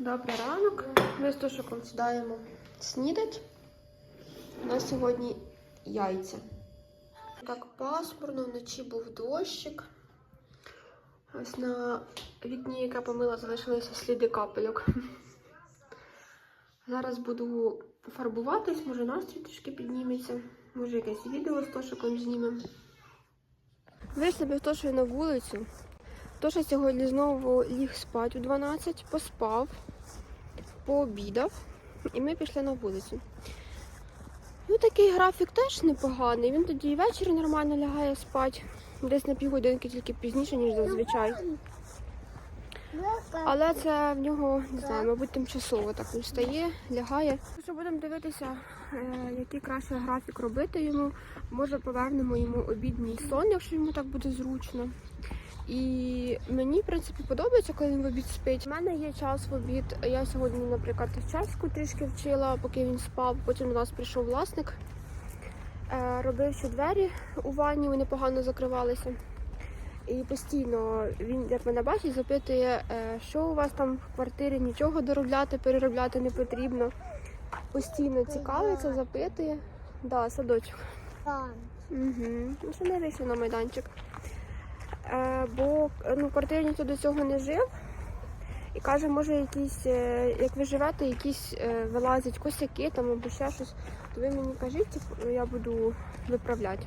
Добрий ранок. Ми з Тушиком сідаємо снідать. У нас сьогодні яйця. Так пасмурно, вночі був дощик. Ось на вікні, яке помила, залишилися сліди капельок. Зараз буду фарбуватись, може настрій трішки підніметься. Може якесь відео з Тошиком знімемо. Вийшли б Тошою на вулицю. Тоша сьогодні знову ліг спати у 12, поспав, пообідав, і ми пішли на вулицю. Ну, такий графік теж непоганий. Він тоді і ввечері нормально лягає спати. Десь на півгодинки тільки пізніше, ніж зазвичай. Але це в нього, не знаю, мабуть, тимчасово так він встає, лягає. Що будемо дивитися, е, який краще графік робити йому. Може повернемо йому обідній сон, якщо йому так буде зручно. І мені, в принципі, подобається, коли він в обід спить. У мене є час в обід. Я сьогодні, наприклад, чеську трішки вчила, поки він спав. Потім до нас прийшов власник, Е, робив ще двері у ванні, вони погано закривалися. І постійно він, як мене бачить, запитує, е, що у вас там в квартирі, нічого доробляти, переробляти не потрібно. Постійно цікавиться, запитує. Да, садочок. Угу. Ще не вийшли на майданчик. Бо ну, в квартирі ніхто до цього не жив. І каже, може, якісь, е, як ви живете, якісь е, вилазять косяки там або ще щось, то ви мені кажіть, я буду виправляти.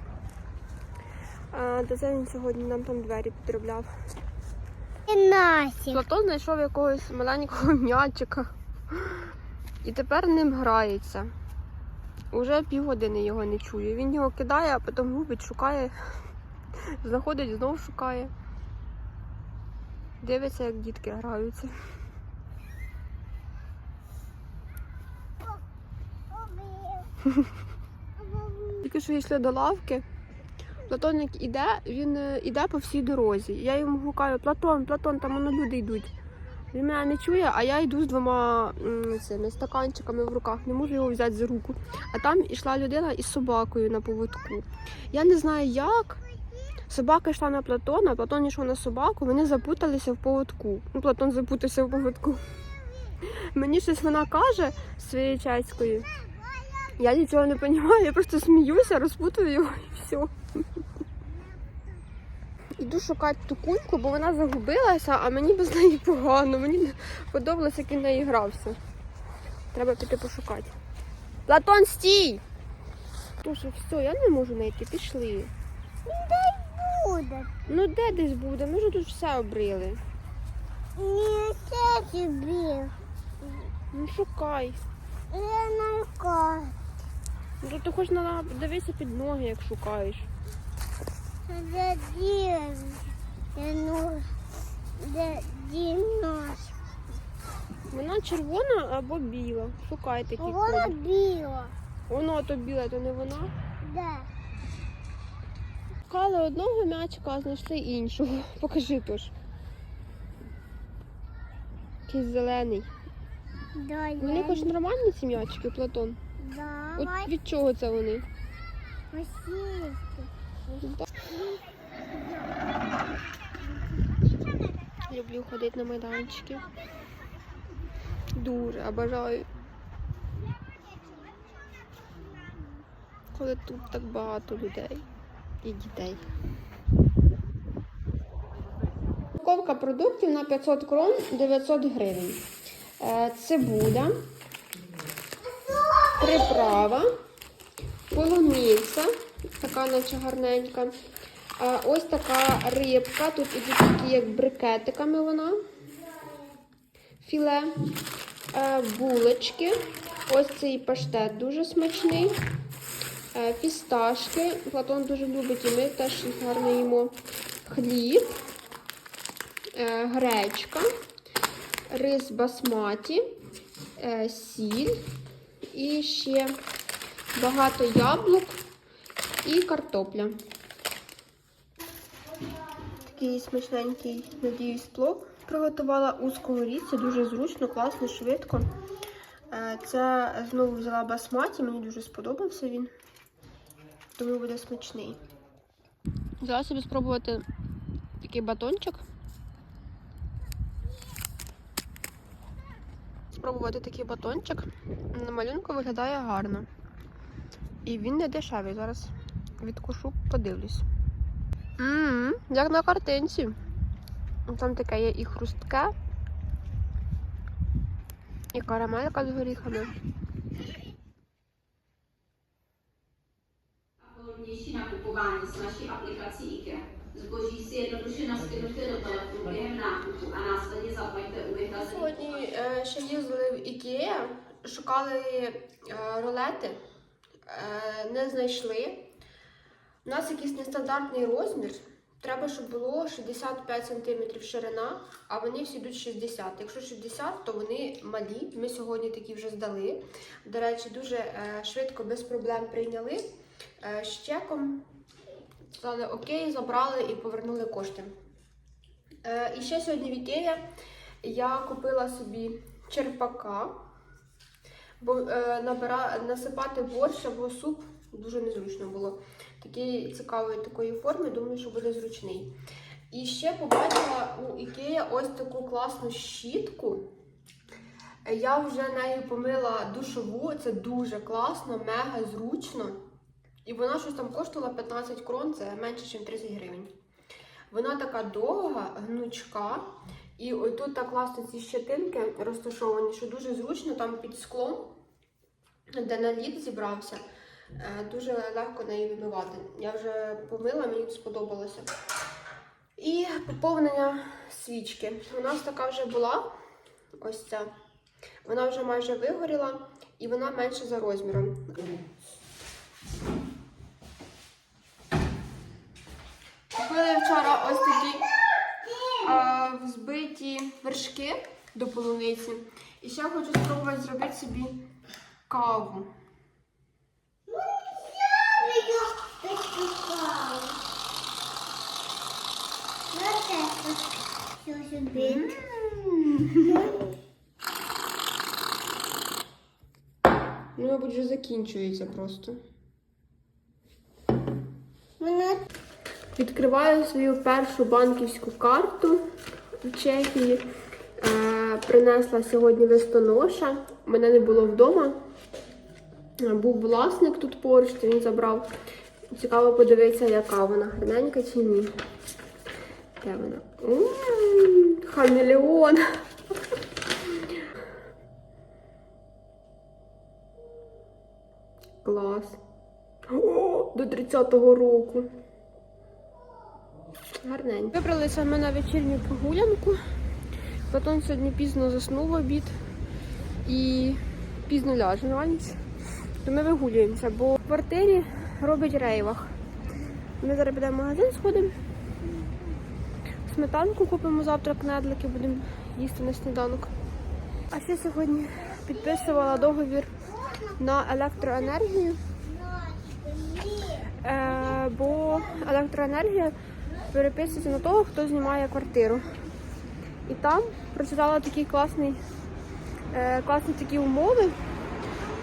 До це він сьогодні нам там двері підробляв. Платон знайшов якогось маленького м'ячика і тепер ним грається. Уже півгодини його не чую. Він його кидає, а потім губить, шукає, знаходить, знову шукає. Дивиться, як дітки граються. Тільки що йшли до лавки. Платоник іде, він е, іде по всій дорозі. Я йому гукаю, Платон, Платон, там воно люди йдуть. Він мене не чує, а я йду з двома цими стаканчиками в руках, не можу його взяти за руку. А там йшла людина із собакою на поводку. Я не знаю як. Собака йшла на Платона, Платон йшов на собаку, вони запуталися в поводку. Ну, Платон запутався в поводку. Мені щось вона каже своєю чеською. Я нічого не розумію, я просто сміюся, розпутую його і все. Іду шукати ту кульку, бо вона загубилася, а мені без неї погано. Мені подобалося, як він неї грався. Треба піти пошукати. Платон, стій! Слушай, все, я не можу знайти, пішли. Буде. Ну де десь буде? Ми ж тут все обрили. Не це тобі. Ну шукай. Я на кот. Ну ти хоч на дивися під ноги, як шукаєш. Де дін. Де нос. Де дінос. Вона червона або біла. Шукай такі Вона біла. Воно то біле, то не вона. Де? Шукали одного м'ячика, а знайшли іншого. Покажи тож. Якийсь зелений. Дай. Вони хоч нормальні ці м'ячики, Платон. От Давай. від чого це вони? Посісти. Люблю ходити на майданчики. Дуже обожаю. Коли тут так багато людей і дітей. Упаковка продуктів на 500 крон 900 гривень. Е, Цибуля, приправа, полуниця, така наче гарненька. Е, Ось така рибка. Тут ідуть такі як брикетиками вона. Філе, Е, булочки. Ось цей паштет дуже смачний. Е, Фісташки. Платон дуже любить і ми теж гарно їмо. Хліб, е, гречка, рис басматі, е, сіль і ще багато яблук і картопля. Такий смачненький, надіюсь, плов приготувала у сковорідці. Дуже зручно, класно, швидко. Е, Це знову взяла басматі, мені дуже сподобався він. Тому буде смачний. Взяла собі спробувати такий батончик. спробувати такий батончик. На малюнку виглядає гарно. І він не дешевий. Зараз відкушу, подивлюсь. Ммм, як на картинці. Там таке є і хрустке, і карамелька з горіхами. Pohodlnější nakupování s naší aplikací IKEA. Zboží si jednoduše naskynujte do telefonu během nákupu a následně zaplaťte u vyhrazených Сьогодні е, ще їздили в Ікеа, шукали е, е, не знайшли. У нас якийсь нестандартний розмір. Треба, щоб було 65 см ширина, а вони всі йдуть 60. Якщо 60, то вони малі. Ми сьогодні такі вже здали. До речі, дуже е, швидко, без проблем прийняли з чеком. Сказали окей, забрали і повернули кошти. Е, і ще сьогодні в Ікея я купила собі черпака, бо е, набира, насипати борщ або суп дуже незручно було. Такий цікавої такої форми, думаю, що буде зручний. І ще побачила у Ікея ось таку класну щітку. Е, Я вже нею помила душову, це дуже класно, мега зручно. І вона щось там коштувала 15 крон, це менше, ніж 30 гривень. Вона така довга, гнучка. І тут так класно ці щетинки розташовані, що дуже зручно там під склом, де наліт зібрався, е, дуже легко неї вимивати. Я вже помила, мені сподобалося. І поповнення свічки. У нас така вже була. Ось ця. Вона вже майже вигоріла і вона менша за розміром. Взбиті вершки до полуниці. І ще хочу спробувати зробити собі каву. Ну, мабуть, вже закінчується просто. Відкриваю свою першу банківську карту Чехії. Е, принесла сьогодні листоноша. Мене не було вдома. Був власник тут поруч, він забрав. Цікаво подивитися, яка вона гарненька чи ні. Де вона? Хамелеон. Клас. О, до 30-го року. Гарненько. Вибралися ми на вечірню прогулянку. Платон сьогодні пізно заснув обід і пізно ляже на ніч. То ми вигулюємося, бо в квартирі робить рейвах. Ми зараз підемо в магазин, сходимо. Сметанку купимо завтра кнедлики, будемо їсти на сніданок. А ще сьогодні підписувала договір на електроенергію. Е, бо електроенергія переписується на того, хто знімає квартиру. І там прочитала такий класний, е, класні такі умови,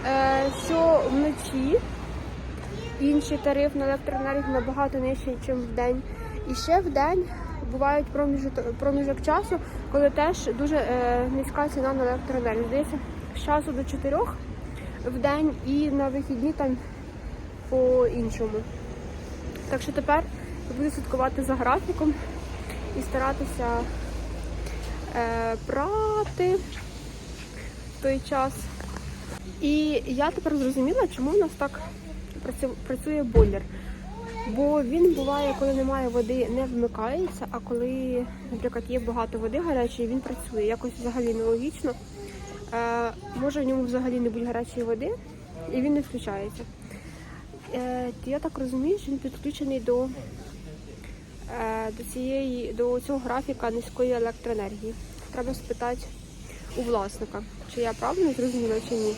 е, що вночі інший тариф на електроенергію набагато нижчий, ніж в день. І ще в день бувають проміжок, часу, коли теж дуже е, низька ціна на електроенергію. Здається, з часу до 4 в день і на вихідні там по-іншому. Так що тепер буду слідкувати за графіком і старатися е, брати в той час. І я тепер зрозуміла, чому в нас так працює бойлер. Бо він буває, коли немає води, не вмикається, а коли, наприклад, є багато води гарячої, він працює. Якось взагалі нелогічно. Е, може в ньому взагалі не бути гарячої води, і він не включається. Е, я так розумію, що він підключений до, до, цієї, до цього графіка низької електроенергії. Треба спитати у власника, чи я правильно зрозуміла чи ні.